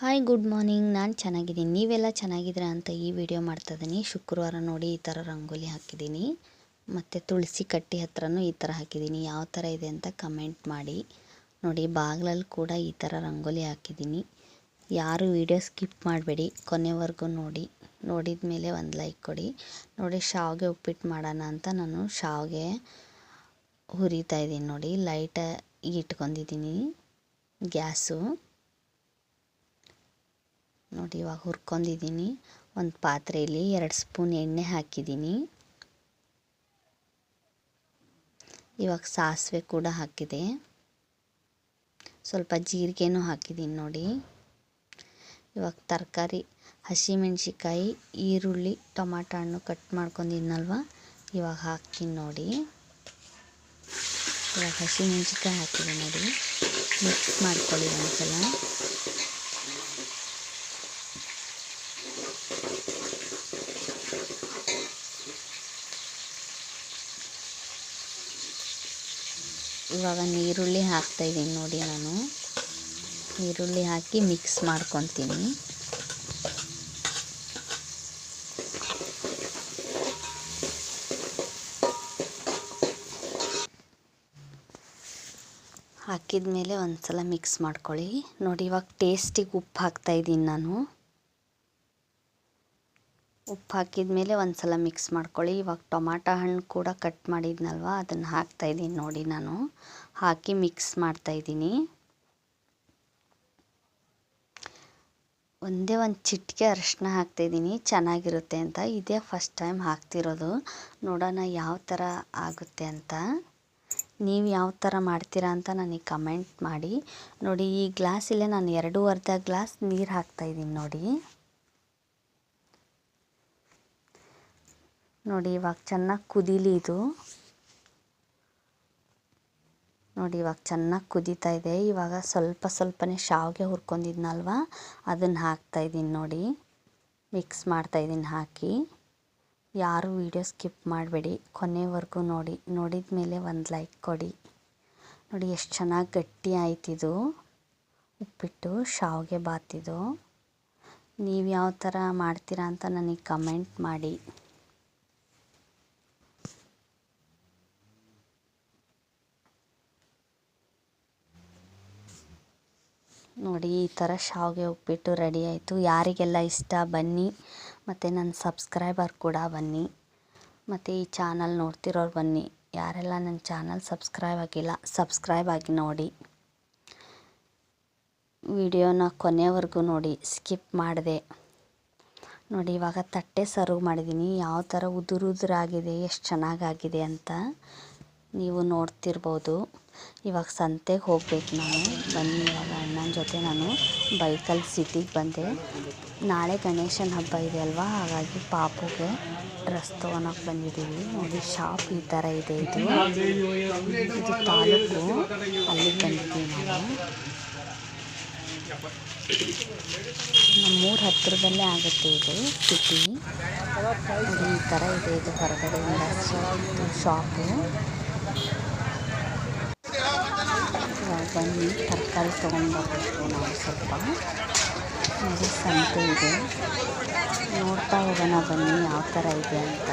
Hi good morning ನಾನು ಚೆನ್ನಾಗಿದ್ದೀನಿ. ನೀವೆಲ್ಲ ಚೆನ್ನಾಗಿದ್ದೀರಾ ಅಂತ ಈ ವಿಡಿಯೋ ಮಾಡ್ತಾಯಿದ್ದೀನಿ ಶುಕ್ರವಾರ ನೋಡಿ ಈ ಥರ ರಂಗೋಲಿ ಹಾಕಿದ್ದೀನಿ. ಮತ್ತು ತುಳಸಿ ಕಟ್ಟಿ ಹತ್ರನೂ ಈ ಥರ ಹಾಕಿದ್ದೀನಿ. ಯಾವ ಥರ ಇದೆ ಅಂತ ಕಮೆಂಟ್ ಮಾಡಿ. ನೋಡಿ, ಬಾಗಿಲಲ್ಲಿ ಕೂಡ ಈ ಥರ ರಂಗೋಲಿ ಹಾಕಿದ್ದೀನಿ. ಯಾರು ವಿಡಿಯೋ ಸ್ಕಿಪ್ ಮಾಡಬೇಡಿ. ಕೊನೆವರೆಗೂ ನೋಡಿ. ನೋಡಿದ ಮೇಲೆ ಒಂದು ಲೈಕ್ ಕೊಡಿ. ನೋಡಿ, ಶಾವಿಗೆ ಉಪ್ಪಿಟ್ಟು ಮಾಡೋಣ ಅಂತ ನಾನು ಶಾವಿಗೆ ಹುರಿತಾ ಇದ್ದೀನಿ ನೋಡಿ. ಲೈಟ ಇಟ್ಕೊಂಡಿದ್ದೀನಿ. ಗ್ಯಾಸು. ನೋಡಿ ಇವಾಗ ಹುರ್ಕೊಂಡಿದ್ದೀನಿ. ಒಂದು ಪಾತ್ರೆಯಲ್ಲಿ ಎರಡು ಸ್ಪೂನ್ ಎಣ್ಣೆ ಹಾಕಿದ್ದೀನಿ. ಇವಾಗ ಸಾಸಿವೆ ಕೂಡ ಹಾಕಿದೆ. ಸ್ವಲ್ಪ ಜೀರಿಗೆನೂ ಹಾಕಿದ್ದೀನಿ ನೋಡಿ. ಇವಾಗ ತರಕಾರಿ ಹಸಿಮೆಣ್ಸಿಕಾಯಿ ಈರುಳ್ಳಿ, ಟೊಮಾಟೊ ಹಣ್ಣು ಕಟ್ ಮಾಡ್ಕೊಂಡಿದ್ನಲ್ವ? ಇವಾಗ ಹಾಕ್ತೀನಿ ನೋಡಿ. ಇವಾಗ ಹಸಿಮೆಣ್ಸಿಕಾಯಿ ಹಾಕಿದೆ ನೋಡಿ. ಮಿಕ್ಸ್ ಮಾಡ್ಕೊಳ್ಳಿ ಒಂದ್ಸಲ. ಇವಾಗ ನೀರುಳ್ಳಿ ಹಾಕ್ತಾಯಿದ್ದೀನಿ ನೋಡಿ ನಾನು. ಈರುಳ್ಳಿ ಹಾಕಿ ಮಿಕ್ಸ್ ಮಾಡ್ಕೊತೀನಿ. ಹಾಕಿದ ಮೇಲೆ ಒಂದು ಸಲ ಮಿಕ್ಸ್ ಮಾಡ್ಕೊಳ್ಳಿ. ನೋಡಿ ಇವಾಗ ಟೇಸ್ಟಿಗೆ ಉಪ್ಪು ಹಾಕ್ತಾಯಿದ್ದೀನಿ ನಾನು. ಉಪ್ಪು ಹಾಕಿದ ಮೇಲೆ ಒಂದು ಸಲ ಮಿಕ್ಸ್ ಮಾಡ್ಕೊಳ್ಳಿ. ಇವಾಗ ಟೊಮಾಟೊ ಹಣ್ಣು ಕೂಡ ಕಟ್ ಮಾಡಿದ್ನಲ್ವ? ಅದನ್ನು ಹಾಕ್ತಾಯಿದ್ದೀನಿ ನೋಡಿ ನಾನು. ಹಾಕಿ ಮಿಕ್ಸ್ ಮಾಡ್ತಾಯಿದ್ದೀನಿ ಒಂದೇ ಒಂದು ಚಿಟಿಕೆ ಅರಿಶಿನ ಹಾಕ್ತಾಯಿದ್ದೀನಿ ಚೆನ್ನಾಗಿರುತ್ತೆ ಅಂತ. ಇದೇ ಫಸ್ಟ್ ಟೈಮ್ ಹಾಕ್ತಿರೋದು. ನೋಡೋಣ ಯಾವ ಥರ ಆಗುತ್ತೆ ಅಂತ. ನೀವು ಯಾವ ಥರ ಮಾಡ್ತೀರಾ ಅಂತ ನನಗೆ ಕಮೆಂಟ್ ಮಾಡಿ. ನೋಡಿ, ಈ ಗ್ಲಾಸಲ್ಲೇ ನಾನು ಎರಡೂವರೆ ಗ್ಲಾಸ್ ನೀರು ಹಾಕ್ತಾಯಿದ್ದೀನಿ ನೋಡಿ. ನೋಡಿ ಇವಾಗ ಚೆನ್ನಾಗಿ ಕುದೀಲಿ ಇದು. ನೋಡಿ ಇವಾಗ ಚೆನ್ನಾಗಿ ಕುದೀತಾ ಇದೆ. ಇವಾಗ ಸ್ವಲ್ಪ ಸ್ವಲ್ಪನೇ ಶಾವಿಗೆ ಹುರ್ಕೊಂಡಿದ್ನಲ್ವ? ಅದನ್ನು ಹಾಕ್ತಾಯಿದ್ದೀನಿ ನೋಡಿ. ಮಿಕ್ಸ್ ಮಾಡ್ತಾ ಇದ್ದೀನಿ ಹಾಕಿ. ಯಾರು ವೀಡಿಯೋ ಸ್ಕಿಪ್ ಮಾಡಬೇಡಿ. ಕೊನೆವರೆಗೂ ನೋಡಿ. ನೋಡಿದ ಮೇಲೆ ಒಂದು ಲೈಕ್ ಕೊಡಿ. ನೋಡಿ ಎಷ್ಟು ಚೆನ್ನಾಗಿ ಗಟ್ಟಿ ಆಯ್ತಿದು ಉಪ್ಪಿಟ್ಟು, ಶಾವಿಗೆ ಬಾತಿದು ನೀವು ಯಾವ ಥರ ಮಾಡ್ತೀರಾ ಅಂತ ನನಗೆ ಕಮೆಂಟ್ ಮಾಡಿ. ನೋಡಿ, ಈ ಥರ ಶಾವಿಗೆ ಉಪ್ಪಿಟ್ಟು ರೆಡಿ ಆಯಿತು. ಯಾರಿಗೆಲ್ಲ ಇಷ್ಟ, ಬನ್ನಿ. ಮತ್ತು ನನ್ನ ಸಬ್ಸ್ಕ್ರೈಬರ್ ಕೂಡ ಬನ್ನಿ. ಮತ್ತು ಈ ಚಾನಲ್ ನೋಡ್ತಿರೋರು ಬನ್ನಿ. ಯಾರೆಲ್ಲ ನನ್ನ ಚಾನಲ್ ಸಬ್ಸ್ಕ್ರೈಬ್ ಆಗಿಲ್ಲ, ಸಬ್ಸ್ಕ್ರೈಬ್ ಆಗಿ ನೋಡಿ. ವಿಡಿಯೋನ ಕೊನೆವರೆಗೂ ನೋಡಿ, ಸ್ಕಿಪ್ ಮಾಡಿದೆ. ನೋಡಿ, ಇವಾಗ ತಟ್ಟೆ ಸರ್ವ್ ಮಾಡಿದ್ದೀನಿ. ಯಾವ ಥರ ಉದುರು ಉದುರಾಗಿದೆ ಎಷ್ಟು ಚೆನ್ನಾಗಾಗಿದೆ ಅಂತ ನೀವು ನೋಡ್ತಿರ್ಬೋದು. ಇವಾಗ ಸಂತೆಗೆ ಹೋಗ್ಬೇಕು ನಾನು. ಬನ್ನಿ, ಇವಾಗ ಅಣ್ಣನ ಜೊತೆ ನಾನು ಬೈಕಲ್ಲಿ ಸಿಟಿಗೆ ಬಂದೆ. ನಾಳೆ ಗಣೇಶನ ಹಬ್ಬ ಇದೆ ಅಲ್ವಾ? ಹಾಗಾಗಿ ಪಾಪುಗೆ ಡ್ರೆಸ್ ತೊಗೊಳಕ್ಕೆ ಬಂದಿದ್ದೀವಿ. ನೋಡಿ, ಶಾಪ್ ಈ ಥರ ಇದೆ ಇದು. ಇದು ತಾಲೂಕು. ಅಲ್ಲಿಗೆ ಬಂದಿದ್ದೀವಿ ನಾವು. ನಮ್ಮೂರ ಹತ್ತಿರದಲ್ಲೇ ಆಗುತ್ತೆ ಇದು ಸಿಟಿ. ಈ ಥರ ಇದೆ ಇದು ಹೊರಗಡೆಯಿಂದ. ಶಾಪು. ಬನ್ನಿ, ತರಕಾರಿ ತೊಗೊಂಡ್ಬರ್ಬೇಕು ನಾವು ಸ್ವಲ್ಪ. ನೋಡಿ ಸಂತೆ ಇದೆ. ನೋಡ್ತಾ ಹೋಗೋಣ ಬನ್ನಿ ಯಾವ ಥರ ಇದೆ ಅಂತ.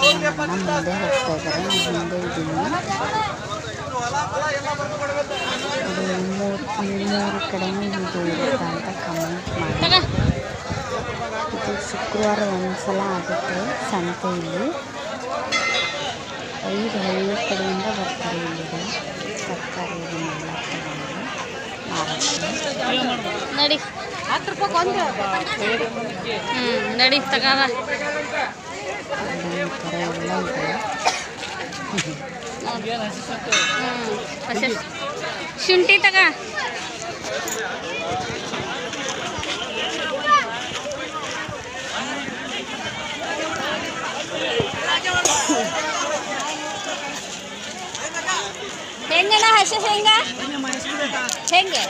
ಮುಂದೆ ಹೋಗ್ತಾ ಇದ್ದಾರೆ. ನಾನು ಹಿಂದೆ ಇದ್ದೀನಿ. ಮೂರು ಮೂರು ಕಡೆನೂ ಇದು ಇರುತ್ತಾ ಅಂತ ಕಮೆಂಟ್ ಮಾಡಿ. ಇದು ಶುಕ್ರವಾರ ಒಂದು ಸಲ ಆಗುತ್ತೆ ಸಂತೆಯಲ್ಲಿ ಐದು ಹಳ್ಳಿಯ ಕಡೆಯಿಂದ ಬರ್ತಾರೆ ಇಲ್ಲಿಗೆ. ತರಕಾರಿ ನಡಿ ಹತ್ತು ರೂಪಾಯಿ ಹ್ಞೂ ನಡಿ ತಗಾರ ಹ್ಞೂ ಶುಂಠಿ ತಗ. ಹಸಿ ಶೇಂಗಾ ಹೆಂಗೆ?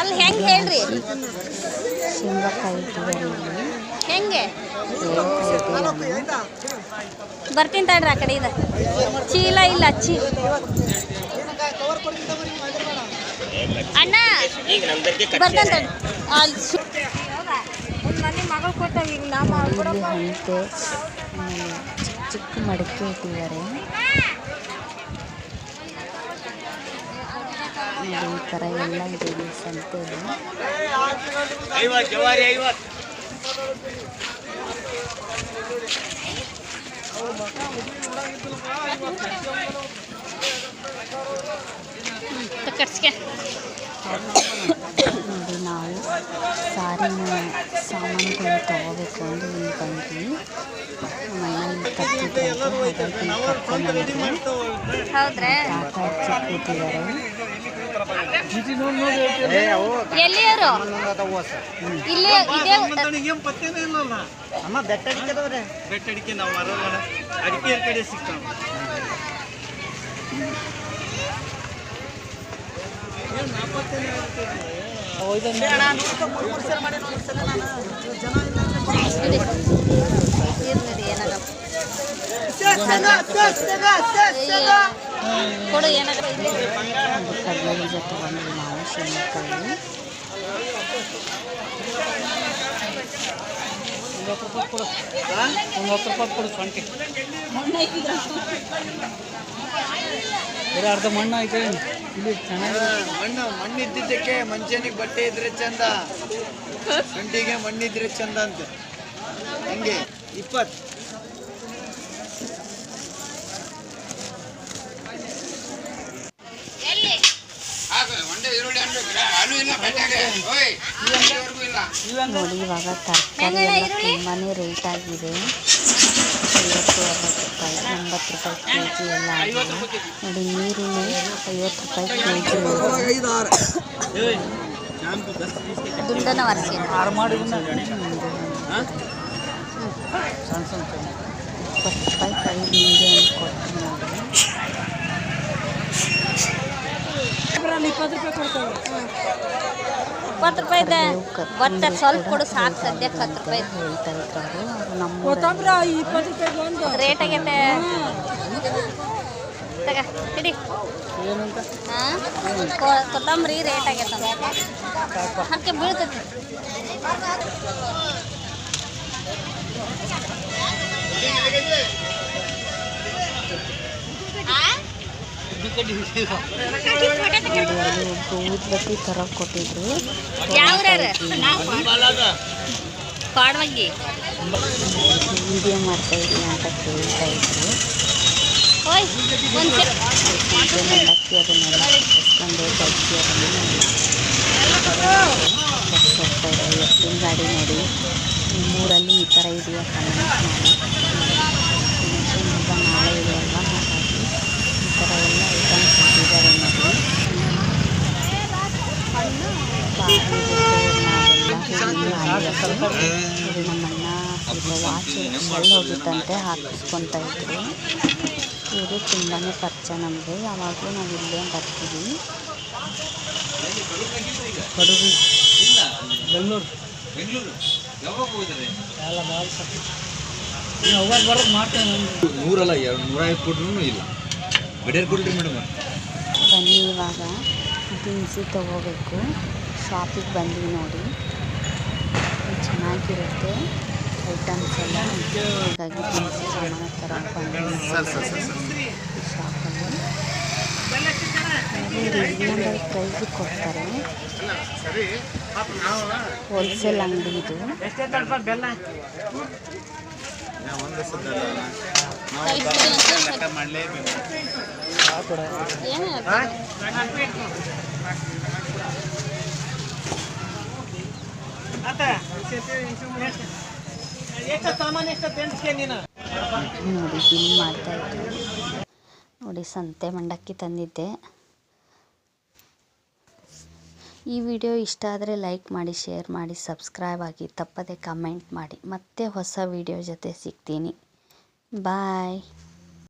ಅಲ್ಲಿ ಹೆಂಗೆ ಹೇಳ್ರಿ? ಹೆಂಗೆ? ಬರ್ತೀನಿ ತಡ್ರಿ ಆ ಕಡೆ ಇದೆ. ಚೀಲ ಇಲ್ಲ ಚೀ. ಅಣ್ಣ ಅಲ್ಲಿ ಮಗಳು ಚಿಕ್ಕ ಚಿಕ್ಕ ಮಡಿಕೆ ಇಟ್ಟಿದ್ದಾರೆ. ನೋಡಿ ಈ ಥರ ಎಲ್ಲ ಇದೆ ಸಂತೆಯಲ್ಲಿ ಐವತ್ತು ಜವಾರಿ ಐವತ್ತು ಕಟ್ಸ್ಕೆ. ನೋಡಿ ನಾವು ಸಾರಿನ ಸಾಮಾನುಗಳು ತಗೋಬೇಕು ಅಂತ ಇಲ್ಲಿ ಬಂದ್ವಿ. ಮನೆಯಲ್ಲಿ ಹೌದ್ರೆ ಹಾಗಾಗಿ ಕೂತಿದ್ದಾರೆ ಎಲ್ಲಿಯವರು? ಇಲ್ಲೇ ಇದೇ ಅಮ್ಮ ಬೆಟ್ಟ ಅಡಿಕೆ ಬೆಟ್ಟ ಅಡಿಕೆ ನಾವು ಮರಲ್ಲ ಅಡಿಕೆ ಕಡೆ ಸಿಗ್ತಾವ. ಕೊಡು ಕಡಲೆ ಬೀಜ ತಗೊಂಡ್ವಿ ನಾವು ಶೇಂಗಾಕಾಯಿ ಒಂದು ಹತ್ತು ರೂಪಾಯಿ ಕೊಡು ಸೊಂಟಿ ಬರೀ ಅರ್ಧ ಮಣ್ಣು ಚೆನ್ನಾಗಿ ಮಣ್ಣು ಮಣ್ಣಿದ್ದಕ್ಕೆ ಇದ್ದಿದ್ದಕ್ಕೆ ಮನುಷ್ಯನಿಗೆ ಬಟ್ಟೆ ಇದ್ರೆ ಚಂದ. ಗಂಟಿಗೆ ಮಣ್ಣಿದ್ರೆ ಚಂದ ಅಂತ. ಹಂಗೆ ಇಪ್ಪತ್ತು. ನೋಡಿ ಇವಾಗ ತರಕಾರಿ ಎಲ್ಲ ತುಂಬಾ ರೇಟ್ ಆಗಿದೆ. ಐವತ್ತು ಅರವತ್ತು ರೂಪಾಯಿ ಎಂಬತ್ತು ರೂಪಾಯಿ ಕೆ ಜಿ ಎಲ್ಲ ಆಗಿದೆ ನೋಡಿ ನೀರುಳ್ಳಿ ಐವತ್ತು ರೂಪಾಯಿ ಕೆ ಜಿ ದುಂಡನ ವರ್ಷ ಆರು ಮಾಡಿ ಸಣ್ಣ ಸಣ್ಣ ಇಪ್ಪತ್ತು ರೂಪಾಯಿ ಕೈ ನಿಂಗೆ ಅಂತ ಕೊಡ್ತೀನಿ ನೋಡಿ ಇಪ್ಪತ್ತು ರೂಪಾಯಿದ ಒಟ್ಟು ಸ್ವಲ್ಪ ಕೊಡು ಸಾಕು ಸದ್ಯಕ್ಕೆ ಹತ್ತು ರೂಪಾಯಿ ರೇಟ್ ಆಗೈತೆ ತಗ ಹಿಡಿ. ಏನಂತ ಹಾಂ ಕೊತ್ತಂಬರಿ ರೇಟ್ ಆಗೈತೆ ಅದಕ್ಕೆ ಬೀಳ್ತೈತಿ. ಥರ ಕೊಟ್ಟಿದ್ರು ವಿಡಿಯೋ ಮಾಡ್ತಾ ಇದ್ದೀನಿ ಅಂತ ಕೇಳ್ತಾ ಇದ್ರು ಮಂಡಕ್ಕಿ ಅದನ್ನೆಲ್ಲ ಕಟ್ಕೊಂಡು ಬಜ್ಜಿ ಅದನ್ನೆಲ್ಲ ಎತ್ತಿನ ಗಾಡಿ ನೋಡಿ ನಿಮ್ಮೂರಲ್ಲಿ ಈ ಥರ ಇದೆಯಾ ಕಮೆಂಟ್ ಮಾಡಿ ನೆಕ್ಸ್ಟ್ ಹಬ್ಬ ನಾಳೆ ಇದೆ ಅಲ್ವಾ ಹಾಗಾಗಿ ಈ ಥರ ಎಲ್ಲ ಐಟಮ್ಸ್ ಇಟ್ಟಿದ್ದಾರೆ ನೋಡಿ ಬಾವಿ ನಾವೆಲ್ಲ ಇದು ನಮ್ಮಣ್ಣ ಇದು ವಾಚ್ ಎಲ್ಲಿ ಹೋಗಿತ್ತಂತೆ ಹಾಕಿಸ್ಕೊತಾ ಇದ್ರು. ಇವರು ತುಂಬಾ ಪರಿಚಯ ನಮಗೆ. ಯಾವಾಗಲೂ ನಾವು ಇಲ್ಲೇ ಬರ್ತೀವಿ. ನೂರಲ್ಲ ಎರಡು ನೂರ ಐವತ್ತು ಕೊಟ್ರು ಇಲ್ಲ. ಬಡಿಯರ್ ಕೊಡ್ರಿ ಮೇಡಮ್ ಬನ್ನಿ ಇವಾಗ. ದಿನಸಿ ತಗೋಬೇಕು. ಶಾಪಿಗೆ ಬಂದ್ವಿ ನೋಡಿ. ಚೆನ್ನಾಗಿರುತ್ತೆ. ಐಟಮ್ಸ್ ಎಲ್ಲ ಹಾಗಾಗಿ ದಿನಸಿ ಸಾಮಾನು ಈ ಶಾಪಲ್ಲಿ ರೀಸನಬಲ್ ಪ್ರೈಸ್ ಕೊಡ್ತಾರೆ. ಹೋಲ್ಸೇಲ್ ಅಂಗಡಿ ಇದು ಏನು ನೋಡಿ, ಬಿಲ್ ಮಾಡ್ತಾ ನೋಡಿ, ಸಂತೆ ಮಂಡಕ್ಕಿ ತಂದಿದ್ದೆ. ಈ ವಿಡಿಯೋ ಇಷ್ಟ ಆದರೆ ಲೈಕ್ ಮಾಡಿ, ಶೇರ್ ಮಾಡಿ, ಸಬ್ಸ್ಕ್ರೈಬ್ ಆಗಿ, ತಪ್ಪದೆ ಕಮೆಂಟ್ ಮಾಡಿ. ಮತ್ತೆ ಹೊಸ ವಿಡಿಯೋ ಜೊತೆ ಸಿಗ್ತೀನಿ. ಬಾಯ್.